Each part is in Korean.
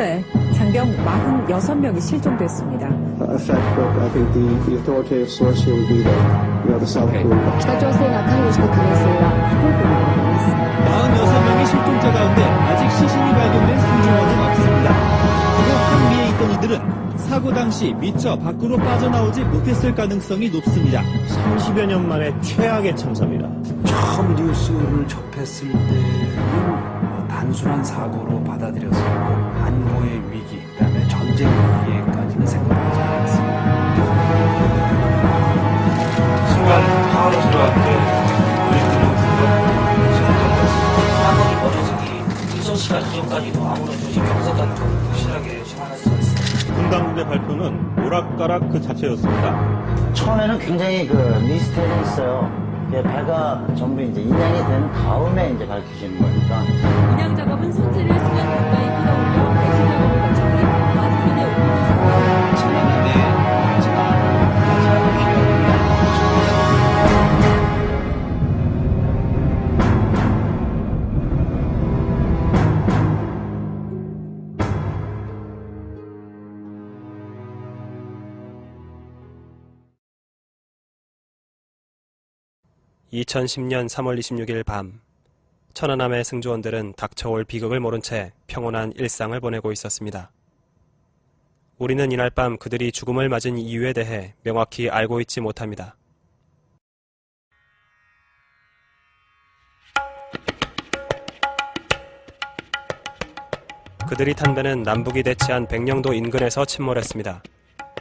서울에 장병 46명이 실종됐습니다. 저조생 아카이오시카 가네스입니다. 46명의 실종자 가운데 아직 시신이 발견된 수중원은 없습니다. 한미에 있던 이들은 사고 당시 미처 밖으로 빠져나오지 못했을 가능성이 높습니다. 30여 년 만에 최악의 참사입니다. 처음 뉴스를 접했을 때 단순한 사고로 받아들여서 1시간 이전까지도 아무런 조짐이 없었다는 걸 확실하게 생각할 수 있습니다. 군 당국의 발표는 오락가락 그 자체였습니다. 처음에는 굉장히 그 미스테리 있어요. 이게 배가 전부 이제 인양이 된 다음에 이제 밝혀지는 거니까. 인양 작업은 선체를 수면 가까이 끌어올려 (2010년 3월 26일) 밤 천안함의 승조원들은 닥쳐올 비극을 모른 채 평온한 일상을 보내고 있었습니다. 우리는 이날 밤 그들이 죽음을 맞은 이유에 대해 명확히 알고 있지 못합니다. 그들이 탄 배는 남북이 대치한 백령도 인근에서 침몰했습니다.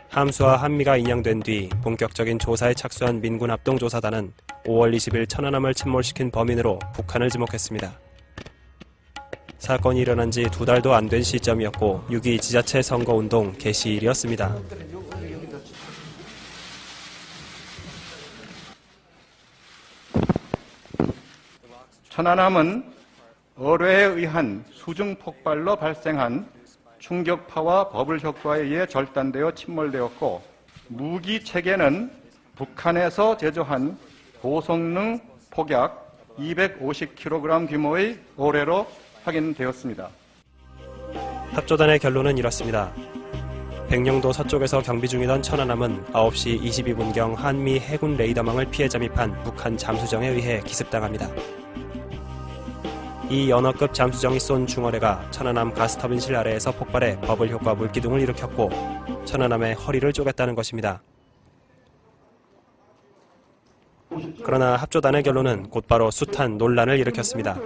함수와 한미가 인양된 뒤 본격적인 조사에 착수한 민군 합동조사단은 5월 20일 천안함을 침몰시킨 범인으로 북한을 지목했습니다. 사건이 일어난 지 두 달도 안 된 시점이었고 6.2 지자체 선거운동 개시일이었습니다. 천안함은 어뢰에 의한 수중 폭발로 발생한 충격파와 버블 효과에 의해 절단되어 침몰되었고 무기 체계는 북한에서 제조한 고성능 폭약 250kg 규모의 어뢰로 확인되었습니다. 합조단의 결론은 이렇습니다. 백령도 서쪽에서 경비 중이던 천안함은 9시 22분경 한미 해군 레이더망을 피해 잠입한 북한 잠수정에 의해 기습당합니다. 이 연어급 잠수정이 쏜 중어뢰가 천안함 가스터빈 실 아래에서 폭발해 버블 효과 물기둥을 일으켰고 천안함의 허리를 쪼갰다는 것입니다. 그러나 합조단의 결론은 곧바로 숱한 논란을 일으켰습니다.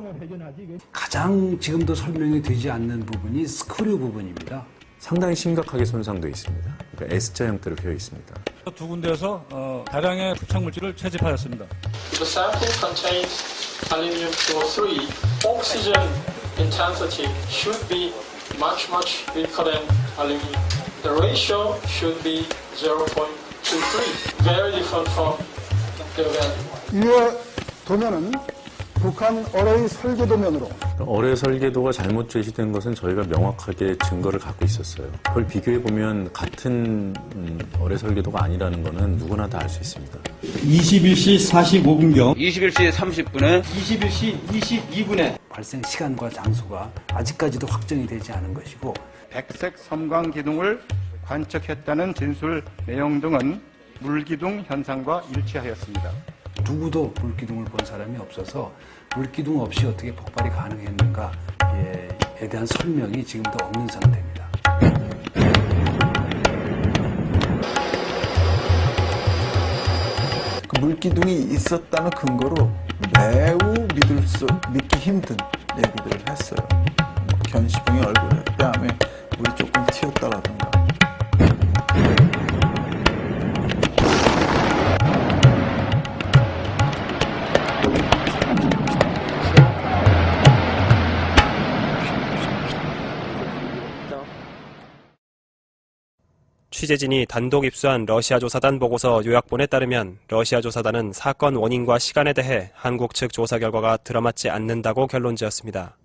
가장 지금도 설명이 되지 않는 부분이 스크류 부분입니다. 상당히 심각하게 손상되어 있습니다. 그러니까 S자 형태로 되어 있습니다. 두 군데에서 어, 다량의 부착 물질을 채집하였습니다. The sample contains aluminum 203. Oxygen intensity should be much, much weaker than aluminum. The ratio should be 0.23. Very different from the value. 위에 도면은 북한 어뢰의 설계도면으로 어뢰 설계도가 잘못 제시된 것은 저희가 명확하게 증거를 갖고 있었어요. 그걸 비교해 보면 같은 음, 어뢰 설계도가 아니라는 것은 누구나 다 알 수 있습니다. 21시 45분경 21시 30분에 21시 22분에 발생 시간과 장소가 아직까지도 확정이 되지 않은 것이고 백색 섬광 기둥을 관측했다는 진술 내용 등은 물기둥 현상과 일치하였습니다. 누구도 물기둥을 본 사람이 없어서 물기둥 없이 어떻게 폭발이 가능했는가에 대한 설명이 지금도 없는 상태입니다. 그 물기둥이 있었다는 근거로 매우 믿을 수, 믿기 힘든 얘기들을 했어요. 뭐 견시병이 얼굴에, 뺨에 물이 조금 튀었다라든가. 취재진이 단독 입수한 러시아 조사단 보고서 요약본에 따르면 러시아 조사단은 사건 원인과 시간에 대해 한국 측 조사 결과가 들어맞지 않는다고 결론 지었습니다.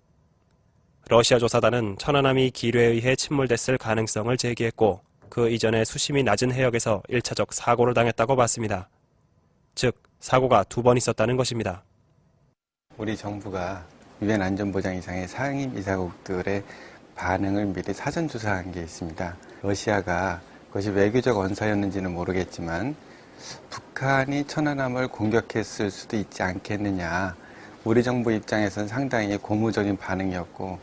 러시아 조사단은 천안함이 기뢰에 의해 침몰됐을 가능성을 제기했고 그 이전에 수심이 낮은 해역에서 1차적 사고를 당했다고 봤습니다. 즉, 사고가 두 번 있었다는 것입니다. 우리 정부가 유엔 안전보장 이상의 상임 이사국들의 반응을 미리 사전 조사한 게 있습니다. 러시아가 그것이 외교적 언사였는지는 모르겠지만 북한이 천안함을 공격했을 수도 있지 않겠느냐. 우리 정부 입장에서는 상당히 고무적인 반응이었고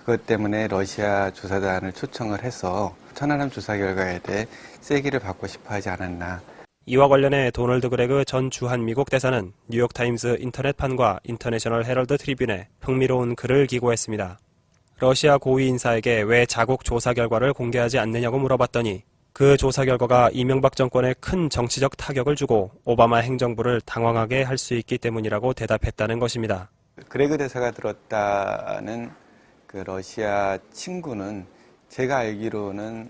그것 때문에 러시아 조사단을 초청을 해서 천안함 조사 결과에 대해 세기를 받고 싶어 하지 않았나. 이와 관련해 도널드 그레그 전 주한 미국 대사는 뉴욕타임즈 인터넷판과 인터내셔널 헤럴드 트리뷴에 흥미로운 글을 기고했습니다. 러시아 고위 인사에게 왜 자국 조사 결과를 공개하지 않느냐고 물어봤더니 그 조사 결과가 이명박 정권에 큰 정치적 타격을 주고 오바마 행정부를 당황하게 할 수 있기 때문이라고 대답했다는 것입니다. 그레그 대사가 들었다는 그 러시아 친구는 제가 알기로는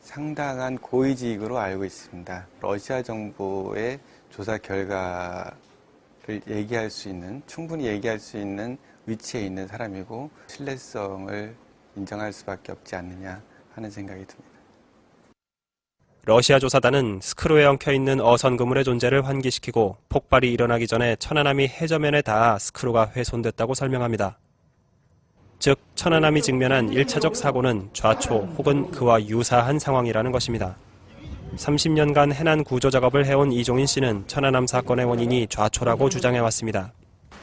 상당한 고위직으로 알고 있습니다. 러시아 정부의 조사 결과를 얘기할 수 있는, 충분히 얘기할 수 있는 위치에 있는 사람이고 신뢰성을 인정할 수밖에 없지 않느냐 하는 생각이 듭니다. 러시아 조사단은 스크루에 엉켜 있는 어선 그물의 존재를 환기시키고 폭발이 일어나기 전에 천안함이 해저면에 닿아 스크루가 훼손됐다고 설명합니다. 즉, 천안함이 직면한 1차적 사고는 좌초 혹은 그와 유사한 상황이라는 것입니다. 30년간 해난 구조 작업을 해온 이종인 씨는 천안함 사건의 원인이 좌초라고 주장해왔습니다.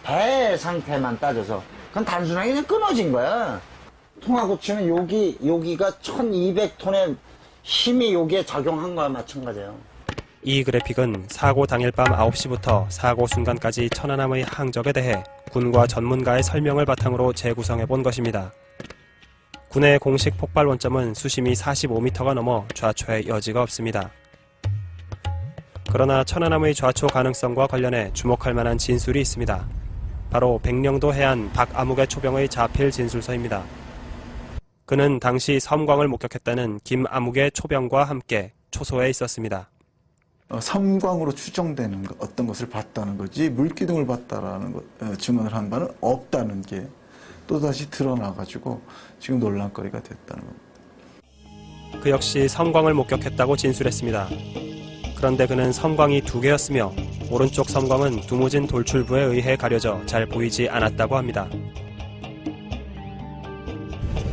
배 상태만 따져서 그건 단순하게 끊어진 거야. 통하고 치면 여기 여기가 1200톤의 힘이 여기에 작용한 거와 마찬가지예요. 이 그래픽은 사고 당일 밤 9시부터 사고 순간까지 천안함의 항적에 대해 군과 전문가의 설명을 바탕으로 재구성해 본 것입니다. 군의 공식 폭발 원점은 수심이 45m가 넘어 좌초의 여지가 없습니다. 그러나 천안함의 좌초 가능성과 관련해 주목할 만한 진술이 있습니다. 바로 백령도 해안 박아무개 초병의 자필 진술서입니다. 그는 당시 섬광을 목격했다는 김아무개 초병과 함께 초소에 있었습니다. 어, 섬광으로 추정되는 것, 어떤 것을 봤다는 거지 물기둥을 봤다라는 것, 어, 증언을 한 바는 없다는 게 또다시 드러나가지고 지금 논란거리가 됐다는 겁니다. 그 역시 섬광을 목격했다고 진술했습니다. 그런데 그는 섬광이 두 개였으며 오른쪽 섬광은 두모진 돌출부에 의해 가려져 잘 보이지 않았다고 합니다.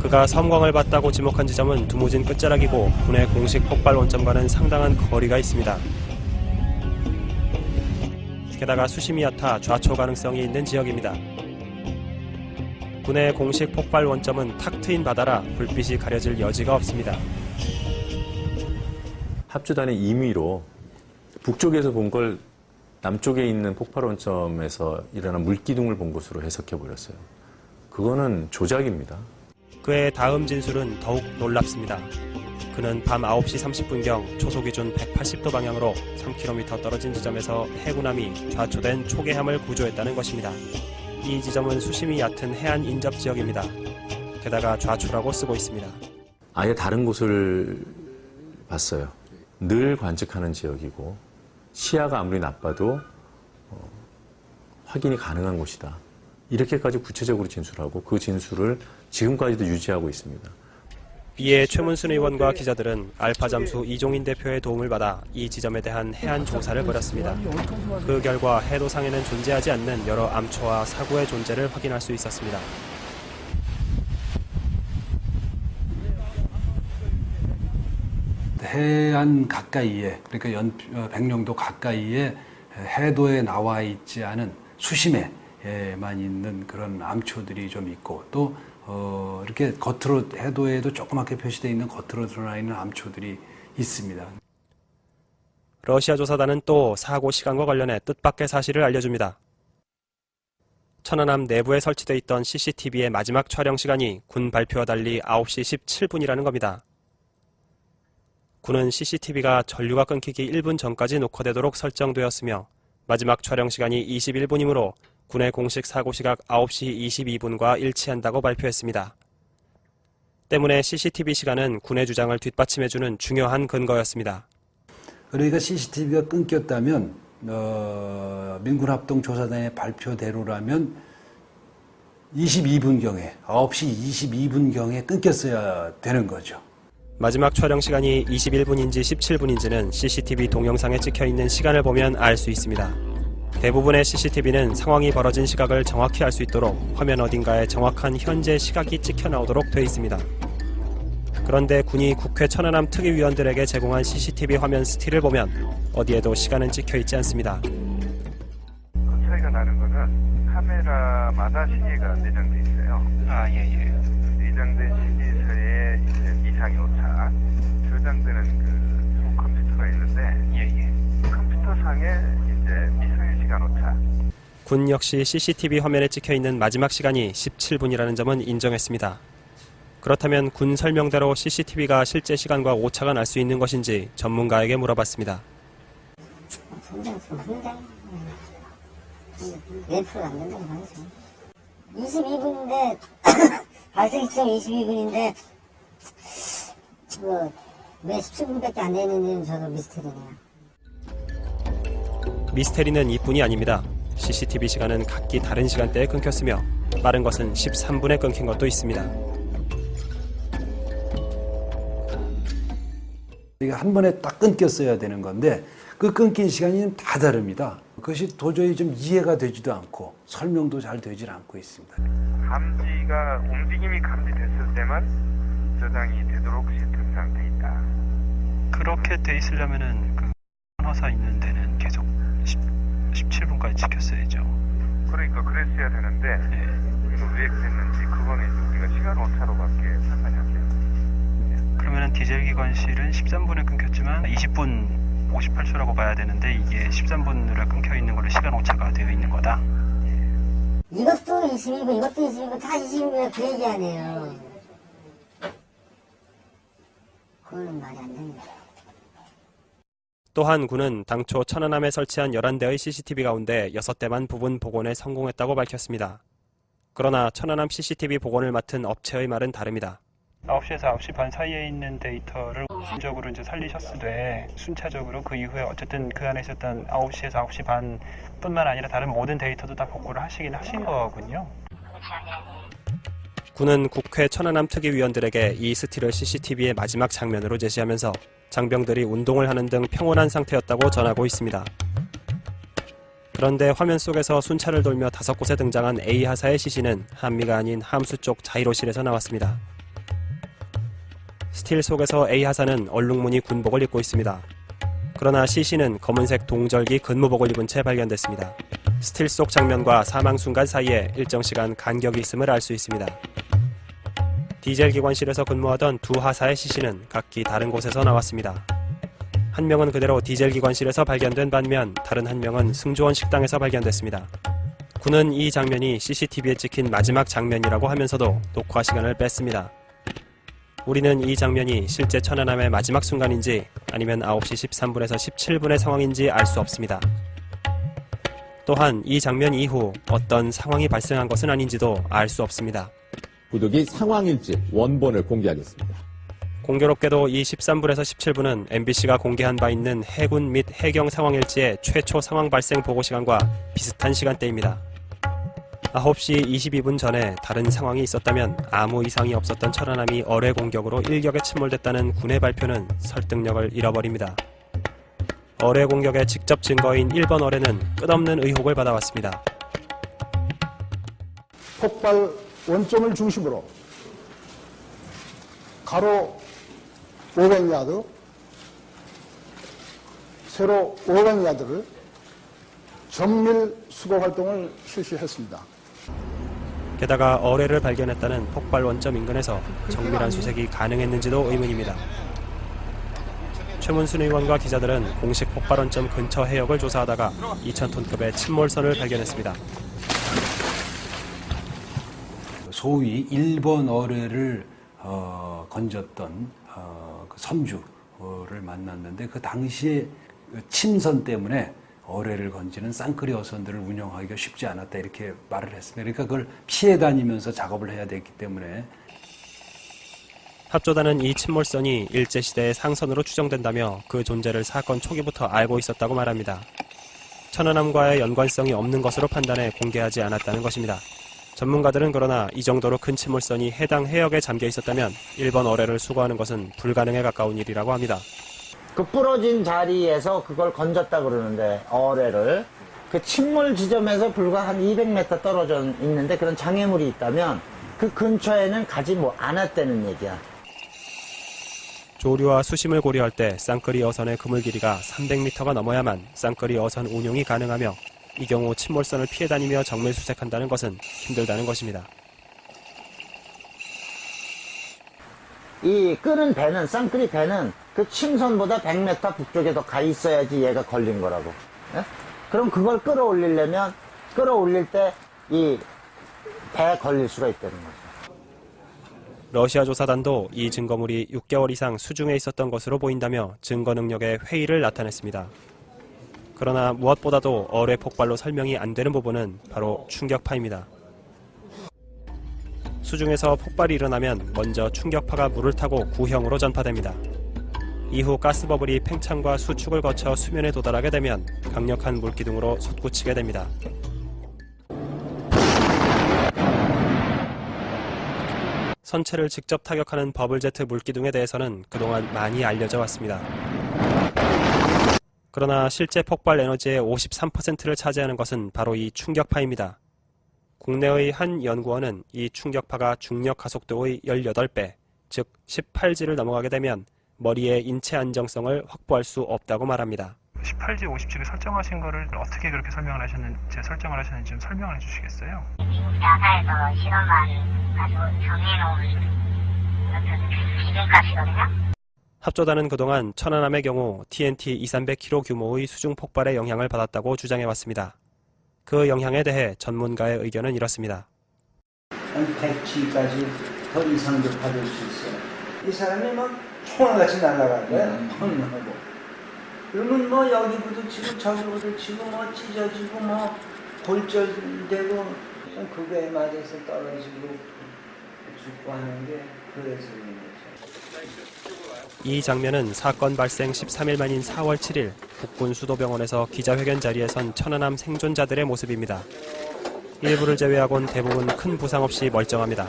그가 섬광을 봤다고 지목한 지점은 두모진 끝자락이고 군의 공식 폭발 원점과는 상당한 거리가 있습니다. 게다가 수심이 얕아 좌초 가능성이 있는 지역입니다. 군의 공식 폭발 원점은 탁 트인 바다라 불빛이 가려질 여지가 없습니다. 합주단의 임의로 북쪽에서 본 걸 남쪽에 있는 폭발 원점에서 일어난 물기둥을 본 것으로 해석해 버렸어요. 그거는 조작입니다. 그의 다음 진술은 더욱 놀랍습니다. 그는 밤 9시 30분경 초소 기준 180도 방향으로 3km 떨어진 지점에서 해군함이 좌초된 초계함을 구조했다는 것입니다. 이 지점은 수심이 얕은 해안 인접 지역입니다. 게다가 좌초라고 쓰고 있습니다. 아예 다른 곳을 봤어요. 늘 관측하는 지역이고 시야가 아무리 나빠도 어, 확인이 가능한 곳이다. 이렇게까지 구체적으로 진술하고 그 진술을 지금까지도 유지하고 있습니다. 이에 최문순 의원과 기자들은 알파 잠수 이종인 대표의 도움을 받아 이 지점에 대한 해안 조사를 벌였습니다. 그 결과 해도상에는 존재하지 않는 여러 암초와 사고의 존재를 확인할 수 있었습니다. 해안 가까이에 그러니까 연 어, 백령도 가까이에 해도에 나와 있지 않은 수심에만 있는 그런 암초들이 좀 있고 또 어, 이렇게 겉으로 해도에도 조그맣게 표시되어 있는 겉으로 드러나 있는 암초들이 있습니다. 러시아 조사단은 또 사고 시간과 관련해 뜻밖의 사실을 알려줍니다. 천안함 내부에 설치되어 있던 CCTV의 마지막 촬영 시간이 군 발표와 달리 9시 17분이라는 겁니다. 군은 CCTV가 전류가 끊기기 1분 전까지 녹화되도록 설정되었으며 마지막 촬영 시간이 21분이므로 군의 공식 사고 시각 9시 22분과 일치한다고 발표했습니다. 때문에 CCTV 시간은 군의 주장을 뒷받침해주는 중요한 근거였습니다. 그러니까 CCTV가 끊겼다면 어, 민군합동조사단의 발표대로라면 22분경에 9시 22분경에 끊겼어야 되는 거죠. 마지막 촬영 시간이 21분인지 17분인지는 CCTV 동영상에 찍혀 있는 시간을 보면 알 수 있습니다. 대부분의 CCTV는 상황이 벌어진 시각을 정확히 알 수 있도록 화면 어딘가에 정확한 현재 시각이 찍혀 나오도록 되어 있습니다. 그런데 군이 국회 천안함 특위위원들에게 제공한 CCTV 화면 스틸을 보면 어디에도 시간은 찍혀 있지 않습니다. 그 차이가 나는 거는 카메라마다 시계가 내장돼 있어요. 아, 예, 예. 내장된 시계서에 이제 이상이 오차 저장되는 그 컴퓨터가 있는데, 예, 예. 컴퓨터상에 이제 미소유 시간 오차. 군 역시 CCTV 화면에 찍혀 있는 마지막 시간이 17분이라는 점은 인정했습니다. 그렇다면 군 설명대로 CCTV가 실제 시간과 오차가 날 수 있는 것인지 전문가에게 물어봤습니다. 굉장히 굉장히 몇 프로 안 된다고 봐야죠. 22분인데 발생 시점 22분인데 뭐왜 17분밖에 안 되는지는 저도 미스터리네요. 미스테리는 이뿐이 아닙니다. CCTV 시간은 각기 다른 시간대에 끊겼으며 빠른 것은 13분에 끊긴 것도 있습니다. 이게 한 번에 딱 끊겼어야 되는 건데 그 끊긴 시간이 다 다릅니다. 그것이 도저히 좀 이해가 되지도 않고 설명도 잘 되질 않고 있습니다. 감지가 움직임이 감지됐을 때만 저장이 되도록 시스템상 돼 있다. 그렇게 돼 있으려면은 그 허사 있는 데는 계속 10, 17분까지 지켰어야죠. 그러니까 그랬어야 되는데 이거 왜 그랬는지 그거는 이제 우리가 시간 오차로밖에 판단이 안 돼요. 그러면은 디젤 기관실은 13분에 끊겼지만 20분 58초라고 봐야 되는데 이게 13분으로 끊겨 있는 걸로 시간 오차가 되어 있는 거다. 이것도 22분, 이것도 22분, 다 22분에 그 얘기 아니에요. 그거는 말이 안 됩니다. 또한 군은 당초 천안함에 설치한 11대의 CCTV 가운데 6대만 부분 복원에 성공했다고 밝혔습니다. 그러나 천안함 CCTV 복원을 맡은 업체의 말은 다릅니다. 9시에서 9시 반 사이에 있는 데이터를 우선적으로 이제 살리셨으되 순차적으로 그 이후에 어쨌든 그 안에 있었던 9시에서 9시 반 뿐만 아니라 다른 모든 데이터도 다 복구를 하시긴 하신 거군요. 군은 국회 천안함 특위위원들에게 이 스틸을 CCTV의 마지막 장면으로 제시하면서 장병들이 운동을 하는 등 평온한 상태였다고 전하고 있습니다. 그런데 화면 속에서 순찰을 돌며 다섯 곳에 등장한 A 하사의 시신은 한미가 아닌 함수 쪽 자이로실에서 나왔습니다. 스틸 속에서 A 하사는 얼룩무늬 군복을 입고 있습니다. 그러나 시신은 검은색 동절기 근무복을 입은 채 발견됐습니다. 스틸 속 장면과 사망 순간 사이에 일정 시간 간격이 있음을 알 수 있습니다. 디젤 기관실에서 근무하던 두 하사의 시신은 각기 다른 곳에서 나왔습니다. 한 명은 그대로 디젤 기관실에서 발견된 반면 다른 한 명은 승조원 식당에서 발견됐습니다. 군은 이 장면이 CCTV에 찍힌 마지막 장면이라고 하면서도 녹화 시간을 뺐습니다. 우리는 이 장면이 실제 천안함의 마지막 순간인지 아니면 9시 13분에서 17분의 상황인지 알 수 없습니다. 또한 이 장면 이후 어떤 상황이 발생한 것은 아닌지도 알 수 없습니다. 부득이 상황일지 원본을 공개하겠습니다. 공교롭게도 이 13분에서 17분은 MBC가 공개한 바 있는 해군 및 해경 상황일지의 최초 상황 발생 보고 시간과 비슷한 시간대입니다. 9시 22분 전에 다른 상황이 있었다면 아무 이상이 없었던 천안함이 어뢰 공격으로 일격에 침몰됐다는 군의 발표는 설득력을 잃어버립니다. 어뢰 공격의 직접 증거인 1번 어뢰는 끝없는 의혹을 받아왔습니다. 폭발 원점을 중심으로 가로 500야드, 세로 500야드를 정밀 수거 활동을 실시했습니다. 게다가 어뢰를 발견했다는 폭발 원점 인근에서 정밀한 수색이 가능했는지도 의문입니다. 최문순 의원과 기자들은 공식 폭발 원점 근처 해역을 조사하다가 2,000톤급의 침몰선을 발견했습니다. 소위 일본 어뢰를 어, 건졌던 어, 그 선주를 만났는데 그 당시에 그 침선 때문에 어뢰를 건지는 쌍끌이 어선들을 운영하기가 쉽지 않았다 이렇게 말을 했습니다. 그러니까 그걸 피해 다니면서 작업을 해야 됐기 때문에 합조단은 이 침몰선이 일제시대의 상선으로 추정된다며 그 존재를 사건 초기부터 알고 있었다고 말합니다. 천안함과의 연관성이 없는 것으로 판단해 공개하지 않았다는 것입니다. 전문가들은 그러나 이 정도로 큰 침몰선이 해당 해역에 잠겨 있었다면 일본 어뢰를 수거하는 것은 불가능에 가까운 일이라고 합니다. 그 부러진 자리에서 그걸 건졌다 그러는데 어뢰를 그 침몰 지점에서 불과 한 200m 떨어져 있는데 그런 장애물이 있다면 그 근처에는 가지 뭐 않았다는 얘기야. 조류와 수심을 고려할 때 쌍끌이 어선의 그물 길이가 300m가 넘어야만 쌍끌이 어선 운용이 가능하며 이 경우 침몰선을 피해 다니며 정밀 수색한다는 것은 힘들다는 것입니다. 이 끄는 배는 쌍끌이 배는 그 침선보다 100m 북쪽에 더 가 있어야지 얘가 걸린 거라고. 예? 그럼 그걸 끌어올리려면 끌어올릴 때 이 배에 걸릴 수가 있다는 거죠. 러시아 조사단도 이 증거물이 6개월 이상 수중에 있었던 것으로 보인다며 증거 능력의 회의를 나타냈습니다. 그러나 무엇보다도 어뢰 폭발로 설명이 안 되는 부분은 바로 충격파입니다. 수중에서 폭발이 일어나면 먼저 충격파가 물을 타고 구형으로 전파됩니다. 이후 가스버블이 팽창과 수축을 거쳐 수면에 도달하게 되면 강력한 물기둥으로 솟구치게 됩니다. 선체를 직접 타격하는 버블제트 물기둥에 대해서는 그동안 많이 알려져 왔습니다. 그러나 실제 폭발 에너지의 53%를 차지하는 것은 바로 이 충격파입니다. 국내의 한 연구원은 이 충격파가 중력 가속도의 18배, 즉 18G를 넘어가게 되면 머리의 인체 안정성을 확보할 수 없다고 말합니다. 18G, 50G를 설정하신 거를 어떻게 그렇게 설명을 하셨는지 설정을 하셨는지 좀 설명을 해주시겠어요? 나사에서 실험한 아주 정해놓은 어떤 기준값이거든요. 합조단은 그동안 천안함의 경우 TNT 2,300kg 규모의 수중 폭발의 영향을 받았다고 주장해왔습니다. 그 영향에 대해 전문가의 의견은 이렇습니다. 한 100G까지 더 이상 높아질 수 있어요. 이 사람이 막 총알같이 날아갈 거야. 펑 하고. 그러면 뭐 여기 부딪히고 저기 부딪히고 뭐 찢어지고 뭐 골절되고 그거에 맞아서 떨어지고 죽고 하는 게 그래서 그런 거죠. 이 장면은 사건 발생 13일 만인 4월 7일 북군 수도병원에서 기자회견 자리에 선 천안함 생존자들의 모습입니다. 일부를 제외하곤 대부분 큰 부상 없이 멀쩡합니다.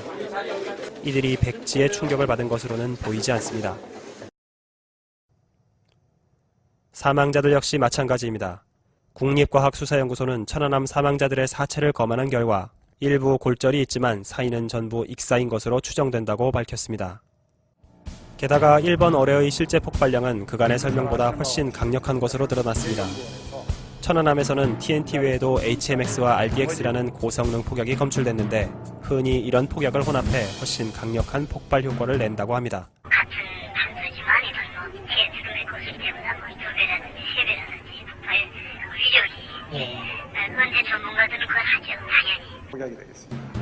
이들이 백지의 충격을 받은 것으로는 보이지 않습니다. 사망자들 역시 마찬가지입니다. 국립과학수사연구소는 천안함 사망자들의 사체를 검안한 결과 일부 골절이 있지만 사인은 전부 익사인 것으로 추정된다고 밝혔습니다. 게다가 1번 어뢰의 실제 폭발량은 그간의 설명보다 훨씬 강력한 것으로 드러났습니다. 천안함에서는 TNT 외에도 HMX와 RDX라는 고성능 폭약이 검출됐는데 흔히 이런 폭약을 혼합해 훨씬 강력한 폭발 효과를 낸다고 합니다. 단수지만 이런 뭐 TNT를 거기 때문에 거의 두 배라든지 세 배라든지 폭발 위력이 현재 전문가들은 그걸 하죠 당연히.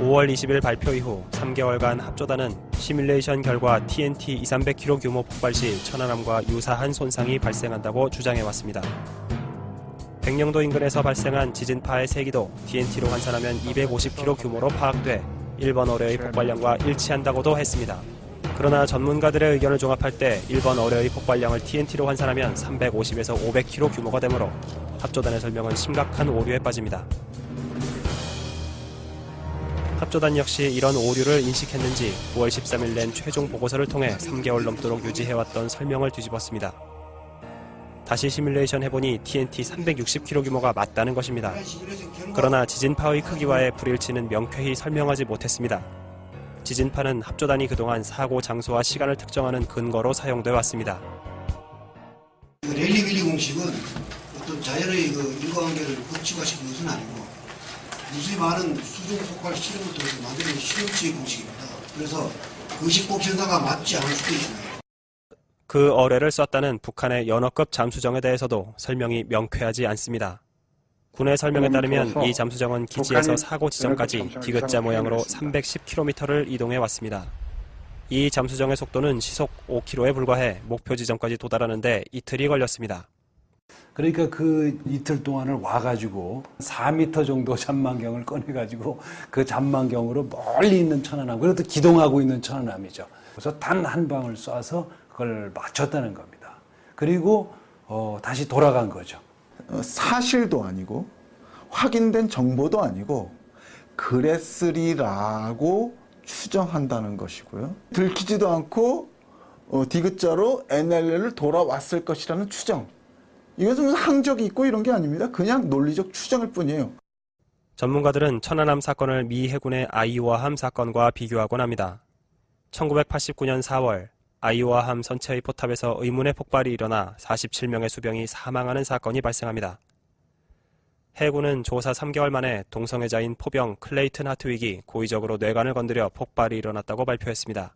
5월 20일 발표 이후 3개월간 합조단은 시뮬레이션 결과 TNT 2,300kg 규모 폭발 시 천안함과 유사한 손상이 발생한다고 주장해왔습니다. 백령도 인근에서 발생한 지진파의 세기도 TNT로 환산하면 250kg 규모로 파악돼 1번 어뢰의 폭발량과 일치한다고도 했습니다. 그러나 전문가들의 의견을 종합할 때 1번 어뢰의 폭발량을 TNT로 환산하면 350에서 500kg 규모가 되므로 합조단의 설명은 심각한 오류에 빠집니다. 합조단 역시 이런 오류를 인식했는지 9월 13일 낸 최종 보고서를 통해 3개월 넘도록 유지해왔던 설명을 뒤집었습니다. 다시 시뮬레이션 해보니 TNT 360kg 규모가 맞다는 것입니다. 그러나 지진파의 크기와의 불일치는 명쾌히 설명하지 못했습니다. 지진파는 합조단이 그동안 사고 장소와 시간을 특정하는 근거로 사용돼 왔습니다. 그 랠리 빌리 공식은 어떤 자연의 그 인과관계를 법칙화시킨 것은 아니고 무수히 많은 수중 폭발 실험을 통해서 만드는 실험치의 공식입니다. 그래서 의식법 현상과 맞지 않을 수도 있습니다. 그 어뢰를 썼다는 북한의 연어급 잠수정에 대해서도 설명이 명쾌하지 않습니다. 군의 설명에 따르면 이 잠수정은 기지에서 사고 지점까지 디귿자 모양으로 310km를 이동해 왔습니다. 이 잠수정의 속도는 시속 5km에 불과해 목표 지점까지 도달하는데 이틀이 걸렸습니다. 그러니까 그 이틀 동안을 와가지고 4m 정도 잠만경을 꺼내가지고 그 잠만경으로 멀리 있는 천안함, 그래도 기동하고 있는 천안함이죠. 그래서 단 한 방을 쏴서 그걸 맞췄다는 겁니다. 그리고 어, 다시 돌아간 거죠. 어, 사실도 아니고 확인된 정보도 아니고 그랬으리라고 추정한다는 것이고요. 들키지도 않고 어, 디귿자로 NLL을 돌아왔을 것이라는 추정. 이것은 무슨 항적이 있고 이런 게 아닙니다. 그냥 논리적 추정일 뿐이에요. 전문가들은 천안함 사건을 미 해군의 아이오아함 사건과 비교하곤 합니다. 1989년 4월 아이오아함 선체의 포탑에서 의문의 폭발이 일어나 47명의 수병이 사망하는 사건이 발생합니다. 해군은 조사 3개월 만에 동성애자인 포병 클레이튼 하트윅이 고의적으로 뇌관을 건드려 폭발이 일어났다고 발표했습니다.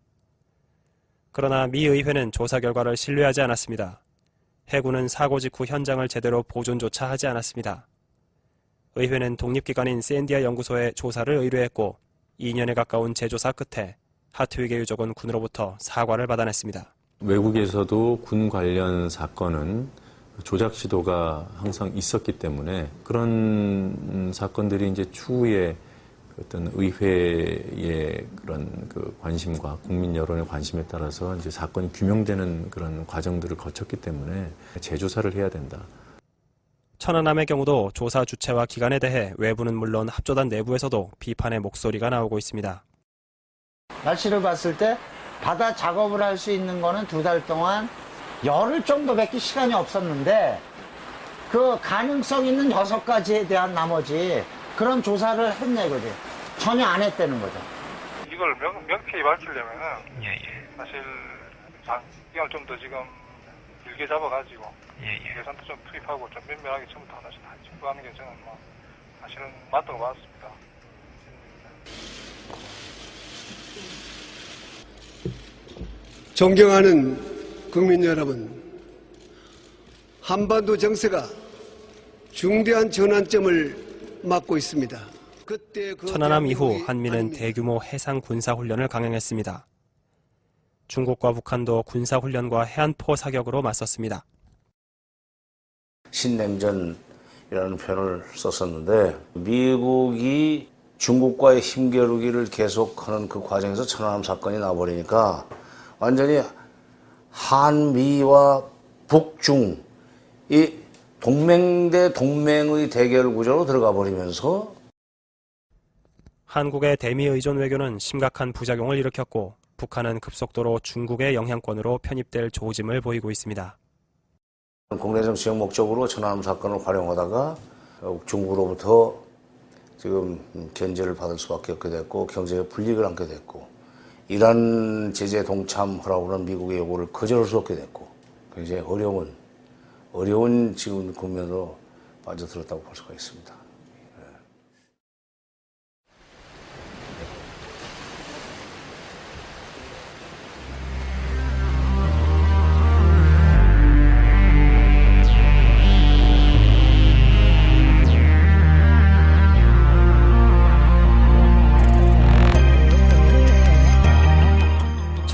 그러나 미 의회는 조사 결과를 신뢰하지 않았습니다. 해군은 사고 직후 현장을 제대로 보존조차 하지 않았습니다. 의회는 독립기관인 샌디아 연구소에 조사를 의뢰했고 2년에 가까운 재조사 끝에 하트윅의 유족은 군으로부터 사과를 받아냈습니다. 외국에서도 군 관련 사건은 조작 시도가 항상 있었기 때문에 그런 사건들이 이제 추후에 어떤 의회의 그런 그 관심과 국민 여론의 관심에 따라서 이제 사건이 규명되는 그런 과정들을 거쳤기 때문에 재조사를 해야 된다. 천안함의 경우도 조사 주체와 기간에 대해 외부는 물론 합조단 내부에서도 비판의 목소리가 나오고 있습니다. 날씨를 봤을 때 바다 작업을 할 수 있는 거는 두 달 동안 열흘 정도밖에 시간이 없었는데 그 가능성 있는 여섯 가지에 대한 나머지 그런 조사를 했네 그지 전혀 안 했다는 거죠. 이걸 명, 명쾌히 밝히려면은 사실 장 기간을 좀더 지금 길게 잡아가지고 예산도 좀 투입하고 좀 면밀하게 처음부터 하나씩 다 짚어가는 게 저는 뭐 사실은 맞다고 봤습니다. 존경하는 국민 여러분, 한반도 정세가 중대한 전환점을 맞고 있습니다. 그 천안함 이후 한미는 대규모 해상 군사 훈련을 강행했습니다. 중국과 북한도 군사 훈련과 해안포 사격으로 맞섰습니다. 신냉전이라는 표현을 썼었는데 미국이 중국과의 힘겨루기를 계속하는 그 과정에서 천안함 사건이 나버리니까 완전히 한미와 북중 이 동맹 대 동맹의 대결 구조로 들어가 버리면서 한국의 대미 의존 외교는 심각한 부작용을 일으켰고 북한은 급속도로 중국의 영향권으로 편입될 조짐을 보이고 있습니다. 국내 정치적 목적으로 천안함 사건을 활용하다가 중국으로부터 지금 견제를 받을 수밖에 없게 됐고 경제에 불이익을 안게 됐고 이란 제재 동참하라고 하는 미국의 요구를 거절할 수 없게 됐고 굉장히 어려운 어려운 지금 국면으로 빠져들었다고 볼 수가 있습니다.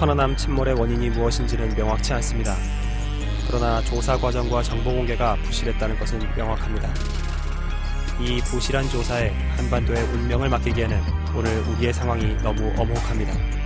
천안함 침몰의 원인이 무엇인지는 명확치 않습니다. 그러나 조사 과정과 정보 공개가 부실했다는 것은 명확합니다. 이 부실한 조사에 한반도의 운명을 맡기기에는 오늘 우리의 상황이 너무 엄혹합니다.